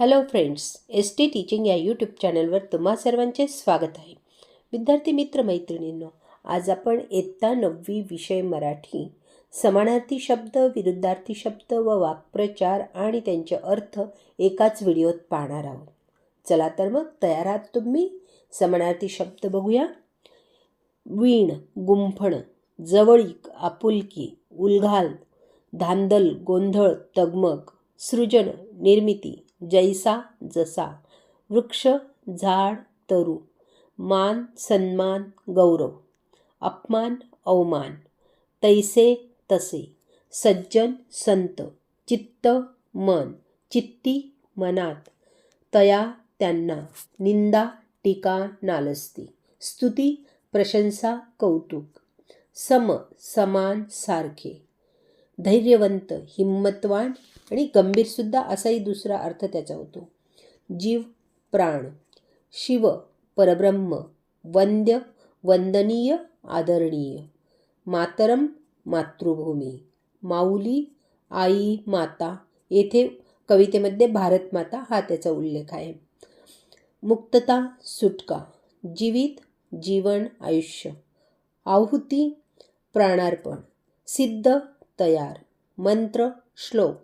Hello friends S T teaching या YouTube चॅनलवर तुम्हा सर्वांचे स्वागत आहे. विद्यार्थी मित्र मैत्रिणींनो आज आपण इयत्ता नववी विषय मराठी समानार्थी शब्द विरुद्धार्थी शब्द व वाक्प्रचार आणि त्यांचे अर्थ एकाच व्हिडिओत पाहणार आहोत. चला तर मग तयार आहात तुम्ही? समानार्थी शब्द बघूया. वीण गुंफण जवळीक आपुलकी उलघाल धांदल गोंधळ तगमग सृजन निर्मिती जैसा जसा वृक्ष झाड तरु मान सन्मान गौरव अपमान अवमान तैसे तसे सज्जन संत चित्त मन चित्ती मनात तया त्यांना निंदा टीका नालस्ती स्तुती प्रशंसा कौतुक सम समान सारखे. धैर्यवंत हिम्मतवान आणि गंभीरसुद्धा असाही दुसरा अर्थ त्याचा होतो. जीव प्राण शिव परब्रह्म वंद्य वंदनीय आदरणीय मातरम मातृभूमी माऊली आई माता येथे कवितेमध्ये भारत माता हा त्याचा उल्लेख आहे. मुक्तता सुटका जीवित जीवन आयुष्य आहुती प्राणार्पण सिद्ध तयार. मंत्र श्लोक.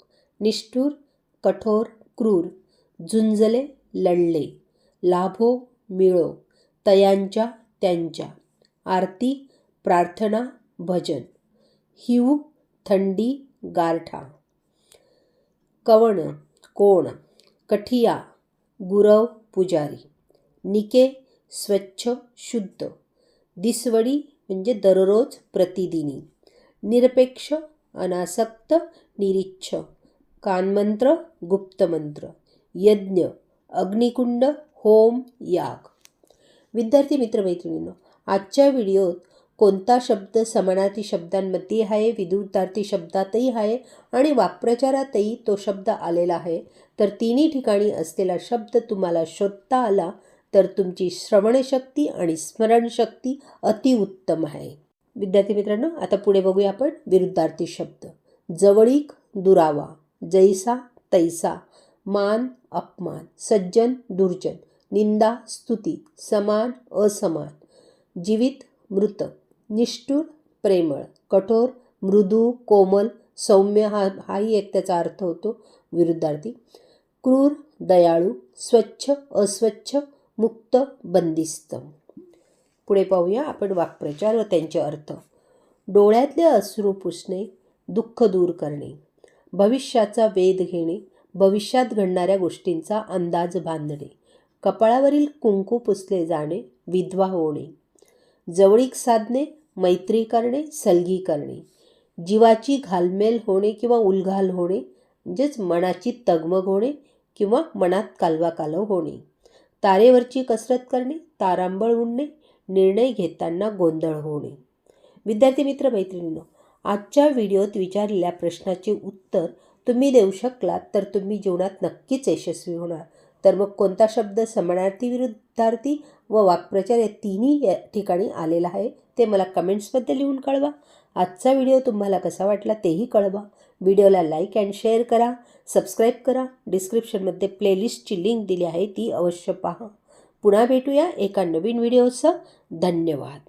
निष्ठुर कठोर क्रूर. झुंजले लढले. लाभो मिळो. तयांच्या त्यांच्या. आरती प्रार्थना भजन. हिव थंडी गारठा. कवण कोण. कठिया गुरव पुजारी. निके स्वच्छ शुद्ध. दिसवडी म्हणजे दररोज प्रतिदिनी. निरपेक्ष अनासक्त निरीच्छ कानमंत्र गुप्तमंत्र यज्ञ अग्निकुंड होम याग. विद्यार्थी मित्रमैत्रिणींनो आजच्या व्हिडिओत कोणता शब्द समानार्थी शब्दांमध्ये आहे विदुतार्थी शब्दातही आहे आणि वाक्प्रचारातही तो शब्द आलेला आहे तर तिन्ही ठिकाणी असलेला शब्द तुम्हाला शोधता आला तर तुमची श्रवणशक्ती आणि स्मरणशक्ती अतिउत्तम आहे. विद्यार्थी मित्रांनो आता पुढे बघूया आपण विरुद्धार्थी शब्द. जवळीक दुरावा जैसा तैसा मान अपमान सज्जन दुर्जन निंदा स्तुती समान असमान जीवित मृत निष्ठुर प्रेमळ कठोर मृदू कोमल सौम्य हा हाही एक त्याचा अर्थ होतो विरुद्धार्थी. क्रूर दयाळू स्वच्छ अस्वच्छ मुक्त बंदिस्त. पुढे पाहूया आपण वाक्प्रचार व त्यांचे अर्थ. डोळ्यातले अश्रू पुसणे दुःख दूर करणे भविष्याचा वेध घेणे भविष्यात घडणाऱ्या गोष्टींचा अंदाज बांधणे कपाळावरील कुंकू पुसले जाणे विधवा होणे जवळीक साधणे मैत्री करणे सलगी करणे जीवाची घालमेल होणे किंवा उलघाल होणे म्हणजेच मनाची तगमग होणे किंवा मनात कालवा कालव होणे तारेवरची कसरत करणे तारांबळ उडणे निर्णय घेताना गोंधळ होणे. विद्यार्थी मित्र मैत्रिणींनो आजच्या व्हिडिओत विचारलेल्या प्रश्नाचे उत्तर तुम्ही देऊ शकलात तर तुम्ही जीवनात नक्कीच यशस्वी होणार. तर मग कोणता शब्द समानार्थी विरुद्धार्थी व वाक्प्रचार या तिन्ही या ठिकाणी आलेला आहे ते मला कमेंट्समध्ये लिहून कळवा. आजचा व्हिडिओ तुम्हाला कसा वाटला तेही कळवा. व्हिडिओला लाईक अँड शेअर करा सबस्क्राईब करा. डिस्क्रिप्शनमध्ये प्लेलिस्टची लिंक दिली आहे ती अवश्य पहा. पुन्हा भेटूया एका नवीन व्हिडिओचं धन्यवाद.